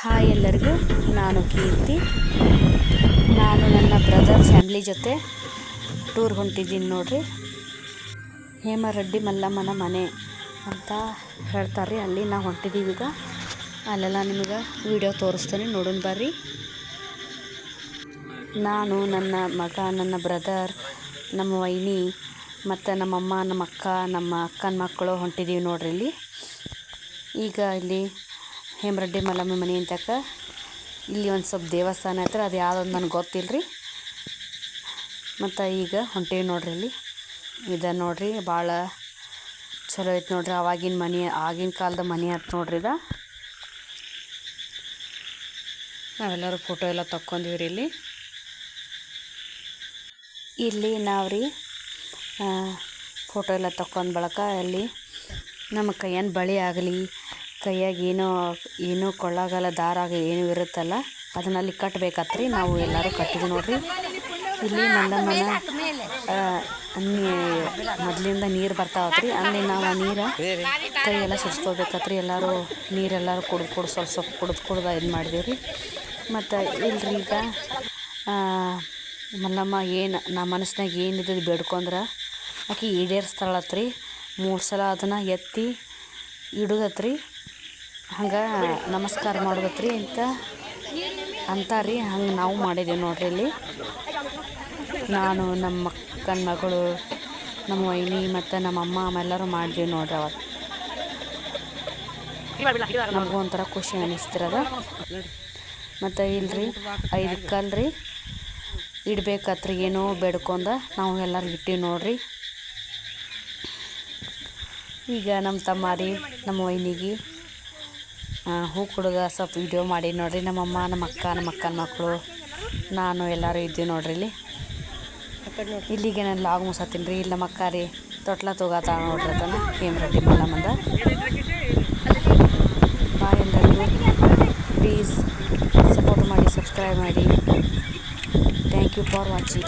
Hi ಎಲ್ಲರಿಗೂ, ನಾನು ಕೀರ್ತಿ. ನಾನು ನನ್ನ ಬ್ರದರ್ ಫ್ಯಾಮ್ಲಿ ಜೊತೆ ಟೂರ್ ಹೊಂಟಿದ್ದೀನಿ ನೋಡ್ರಿ. ಹೇಮರೆಡ್ಡಿ ಮಲ್ಲಮ್ಮನ ಮನೆ ಅಂತ ಹೇಳ್ತಾರೆ ರೀ, ಅಲ್ಲಿ ನಾವು ಹೊಂಟಿದ್ದೀವಿ ಈಗ. ಅಲ್ಲೆಲ್ಲ ನಿಮಗೆ ವಿಡಿಯೋ ತೋರಿಸ್ತೇನೆ, ನೋಡೋಣ ಬರ್ರಿ. ನಾನು ನನ್ನ ಮಗ, ನನ್ನ ಬ್ರದರ್ ನಮ್ಮ ವೈನಿ, ಮತ್ತು ನಮ್ಮಮ್ಮ ನಮ್ಮ ಅಕ್ಕ, ನಮ್ಮ ಅಕ್ಕನ ಮಕ್ಕಳು ಹೊಂಟಿದ್ದೀವಿ ನೋಡ್ರಿ ಇಲ್ಲಿ. ಈಗ ಇಲ್ಲಿ ಹೇಮರೆಡ್ಡಿ ಮಲ್ಲಮ್ಮ ಮನೆ ಅಂತಕ ಇಲ್ಲಿ ಒಂದು ಸ್ವಲ್ಪ ದೇವಸ್ಥಾನ ಐತ್ರಿ, ಅದು ಯಾವುದೊಂದು ನನಗೆ ಗೊತ್ತಿಲ್ಲ ರೀ ಮತ್ತು ಈಗ ಹೊಂಟೇವಿ ನೋಡ್ರಿ ಇಲ್ಲಿ. ಇದು ನೋಡ್ರಿ ಭಾಳ ಚಲೋ ಐತೆ ನೋಡ್ರಿ ಆವಾಗಿನ ಮನೆ, ಆಗಿನ ಕಾಲದ ಮನೆ ಆಯ್ತು ನೋಡ್ರಿ ಇದು. ನಾವೆಲ್ಲರೂ ಫೋಟೋ ಎಲ್ಲ ತಕ್ಕೊಂದೀವಿ ರೀ ಇಲ್ಲಿ. ಇಲ್ಲಿ ನಾವು ರೀ ಫೋಟೋ ಎಲ್ಲ ತಕ್ಕೊಂಡ್ ಬಳಕ ಅಲ್ಲಿ ನಮ್ಮ ಕೈಯನ್ನು ಬಳಿ ಆಗಲಿ ಕೈಯಾಗ ಏನೋ ಏನೋ ಕೊಳ್ಳಾಗಲ್ಲ ದಾರ ಏನು ಇರುತ್ತಲ್ಲ ಅದನ್ನ ಅಲ್ಲಿ ನಾವು ಎಲ್ಲರೂ ಕಟ್ಟಿದ್ವಿ ನೋಡ್ರಿ. ಇಲ್ಲಿ ಮಲ್ಲಮ್ಮನ ಮನ ಮೊದಲಿಂದ ನೀರು ಬರ್ತಾವತ್ರಿ. ಅಲ್ಲಿ ನಾವು ನೀರು ಕೈ ಎಲ್ಲ ಸುರಿಸ್ಕೋಬೇಕತ್ರಿ ಎಲ್ಲರೂ ನೀರೆಲ್ಲರೂ ಕುಡ್ದು ಕುಡ್ದು ಸ್ವಲ್ಪ ಸ್ವಲ್ಪ ಕುಡ್ದು ಕುಡ್ದು ಇದು ಮಾಡಿದೀವಿ ರೀ ಮತ್ತು ಇಲ್ರಿ ಈಗ ಮಲ್ಲಮ್ಮ ಏನು ನಮ್ಮ ಮನಸ್ಸಿನಾಗ ಏನಿದ್ದು ಬೇಡ್ಕೊಂಡ್ರೆ ಆಕೆ ಈಡೇರಿಸ್ತಾಳತ್ರಿ. ಮೂರು ಸಲ ಅದನ್ನು ಎತ್ತಿ ಇಡೋದತ್ರಿ. ಹಂಗೆ ನಮಸ್ಕಾರ ಮಾಡ್ಬೇಕ್ರಿ ಅಂತ. ಅಂತಾರ್ರಿ ಹಂಗೆ ನಾವು ಮಾಡಿದ್ದೀವಿ ನೋಡ್ರಿ ಇಲ್ಲಿ. ನಾನು ನಮ್ಮ ಅಕ್ಕನ ಮಗಳು, ನಮ್ಮ ವೈನಿ ಮತ್ತು ನಮ್ಮ ಅಮ್ಮ ಎಲ್ಲರೂ ಮಾಡಿದ್ದೀವಿ ನೋಡ್ರಿ ಅವತ್ತು ನಮಗೂ ಒಂಥರ ಖುಷಿ ಅನ್ನಿಸ್ತಿರದ ಮತ್ತು ಇಲ್ರಿ, ಐದು ಕಲ್ರಿ. ಇಡ್ಬೇಕತ್ರಿ ಏನೋ ಬೇಡ್ಕೊಂಡ, ನಾವು ಎಲ್ಲರೂ ಇಟ್ಟೀವಿ ನೋಡ್ರಿ. ಈಗ ನಮ್ಮ ತಮ್ಮ ರೀ ನಮ್ಮ ವೈನಿಗೆ ಹೂ ಕೊಡೋದು ಸ್ವಲ್ಪ ವಿಡಿಯೋ ಮಾಡಿ ನೋಡಿರಿ. ನಮ್ಮಮ್ಮ ನಮ್ಮ ಅಕ್ಕ ನಮ್ಮ ಅಕ್ಕನ ಮಕ್ಕಳು ನಾನು ಎಲ್ಲರೂ ಇದ್ದೀವಿ ನೋಡ್ರಿ ಇಲ್ಲಿ. ಇಲ್ಲಿಗೆ ನಾನು ಲಾಗ್ ಮುಗಿಸತ್ತೀನಿ ರೀ. ಇಲ್ಲಿ ನಮ್ಮ ಅಕ್ಕ ರೀ ತೊಟ್ಲ ತಗೋತ ನೋಡ್ರಿ ಅದನ್ನು ಹೇಮರೆಡ್ಡಿ ಮಲ್ಲಮ್ಮಂದ ಬಾಯ್ ಎಲ್ಲರಿಗೂ. ಪ್ಲೀಸ್ ಸಪೋರ್ಟ್ ಮಾಡಿ ಸಬ್ಸ್ಕ್ರೈಬ್ ಮಾಡಿ. Thank you for watching